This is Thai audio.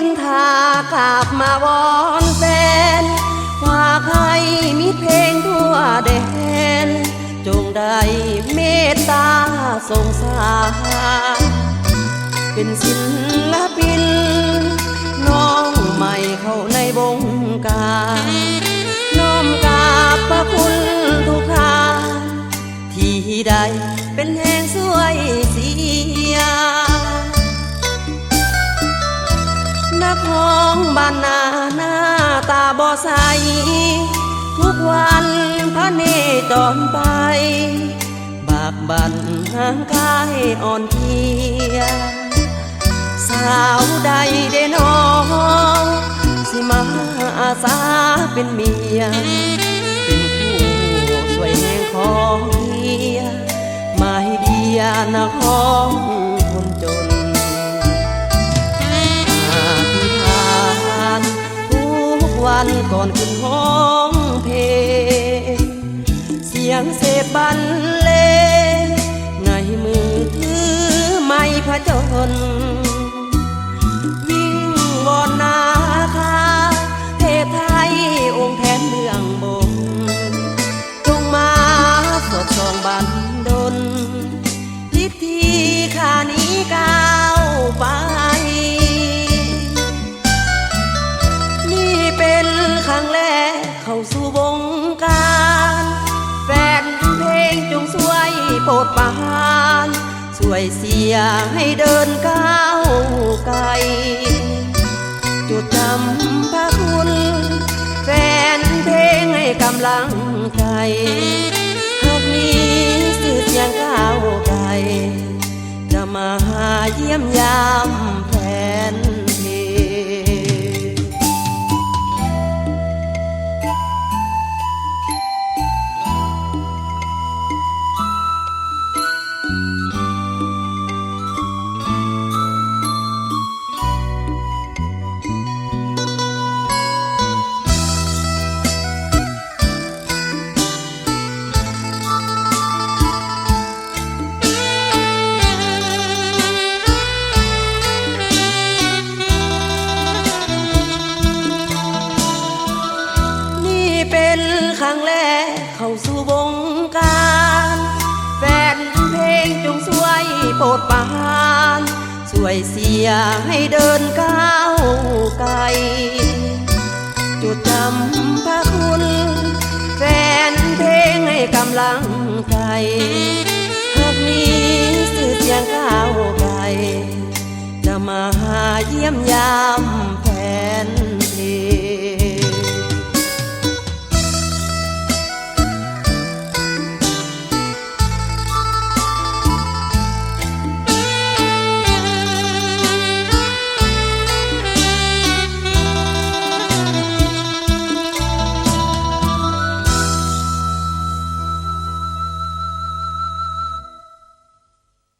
วนทากลับมาวอนแฟนว่าใครมีเพลงทั่วแดน จงได้เมตตาสงสารเป็นสิน บ้านนาหน้าตาบอใส ทุกวันพระเนจรไป บากบันห่างกายอ่อนเพลีย สาวใดได้น้องสิมาอาสาเป็นเมีย เป็นคู่สวยแห่งของเฮียมาให้เดียนักร้อง กันก่อนขึ้นห้องเพลงเสียงเสบันเล ในมือถือไม่พจน เข้าสู่วงการ แฟนเพลงจงช่วยโปรดปานช่วยเสียให้เดินก้าวไกลจดจำพระคุณ แฟนเพลงให้กำลังใจหากมีสิทธิ์ยังก้าวไกล จะมาหาเยี่ยมยาม ครั้งแรกเข้าสู่วงการ แฟนเพลงจงช่วยโปรดปรานช่วยเสียให้เดินก้าวไกลจดจำพระคุณ แฟนเพลงให้กำลังใจหากมีสื่อเสียงก้าวไกลจะมาหาเยี่ยมยาม